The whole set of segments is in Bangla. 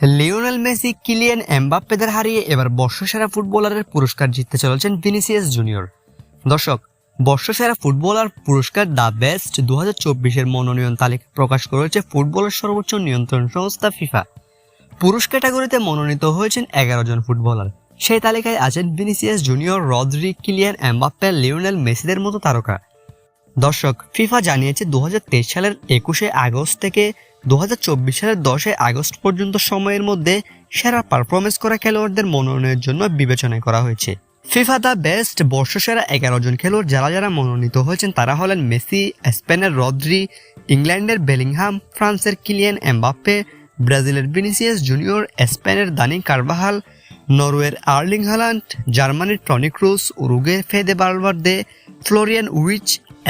লিওনেল মেসি, কিলিয়ান এমবাপ্পেদের হারিয়ে এবার বর্ষসেরা ফুটবলারের পুরস্কার জিততে চলেছেন ভিনিসিয়াস জুনিয়র। দর্শক, বর্ষসেরা ফুটবলার পুরস্কার দ্য বেস্ট দু হাজার চব্বিশের মনোনয়ন তালিকা প্রকাশ করেছে ফুটবলের সর্বোচ্চ নিয়ন্ত্রণ সংস্থা ফিফা। পুরুষ ক্যাটাগরিতে মনোনীত হয়েছেন এগারো জন ফুটবলার। সেই তালিকায় আছেন Vinicius Junior Rodri, Kylian Mbappe, Lionel মেসিদের মতো তারকা। দর্শক, ফিফা জানিয়েছে দু হাজার তেইশ সালের একুশে আগস্ট থেকে দু হাজার চব্বিশ সালের দশই আগস্ট পর্যন্ত সময়ের মধ্যে সেরা পারফরমেন্স করা খেলোয়াড়দের মনোনয়নের জন্য বিবেচনা করা হয়েছে। ফিফা দ্য বেস্ট বর্ষসেরা এগারো জন খেলোয়াড় যারা যারা মনোনীত হয়েছেন তারা হলেন মেসি, স্পেনের রদ্রি, ইংল্যান্ডের বেলিংহাম, ফ্রান্সের কিলিয়ান এমবাপ্পে, ব্রাজিলের ভিনিসিয়াস জুনিয়র, স্পেনের দানি কারবাহাল, নরওয়ের আর্লিং হালান্ড, জার্মানির Toni Kroos Uruguay Fede Valverde, Florian which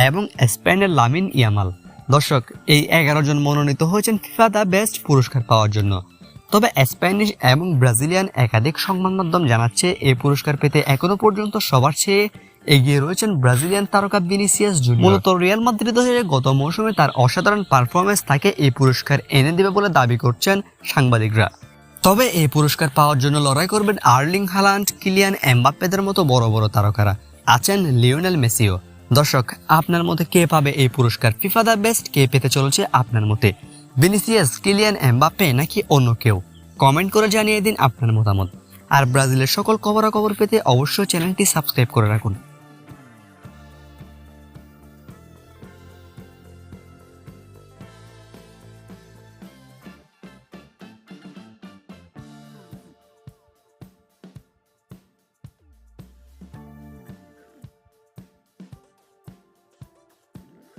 এবং স্পেনের লামিন ইয়ামাল। দর্শক, এই এগারো জন মনোনীত হয়েছেন ফিফা দ্য বেস্ট পুরস্কার পাওয়ার জন্য। তবে স্প্যানিশ এবং ব্রাজিলিয়ান একাধিক সংবাদ মাধ্যম জানাচ্ছে এই পুরস্কার পেতে এখনও পর্যন্ত সবার চেয়ে এগিয়ে রয়েছেন ব্রাজিলিয়ান তারকা ভিনিসিয়াস জুনিয়র। মূলত রিয়াল মাদ্রিদ হয়ে গত মৌসুমে তার অসাধারণ পারফরমেন্স তাকে এই পুরস্কার এনে দেবে বলে দাবি করছেন সাংবাদিকরা। তবে এই পুরস্কার পাওয়ার জন্য লড়াই করবেন আর্লিং হালান্ড, কিলিয়ান এমবাপ্পেদের মতো বড় বড় তারকারা, আছেন লিওনেল মেসিও। দর্শক, আপনার মতে কে পাবে এই পুরস্কার? ফিফা দ্য বেস্ট কে পেতে চলেছে আপনার মতে? ভিনিসিয়াস কিলিয়ান এমবাপ্পে নাকি অন্য কেউ? কমেন্ট করে জানিয়ে দিন আপনার মতামত। আর ব্রাজিলের সকল খবরাখবর পেতে অবশ্যই চ্যানেলটি সাবস্ক্রাইব করে রাখুন।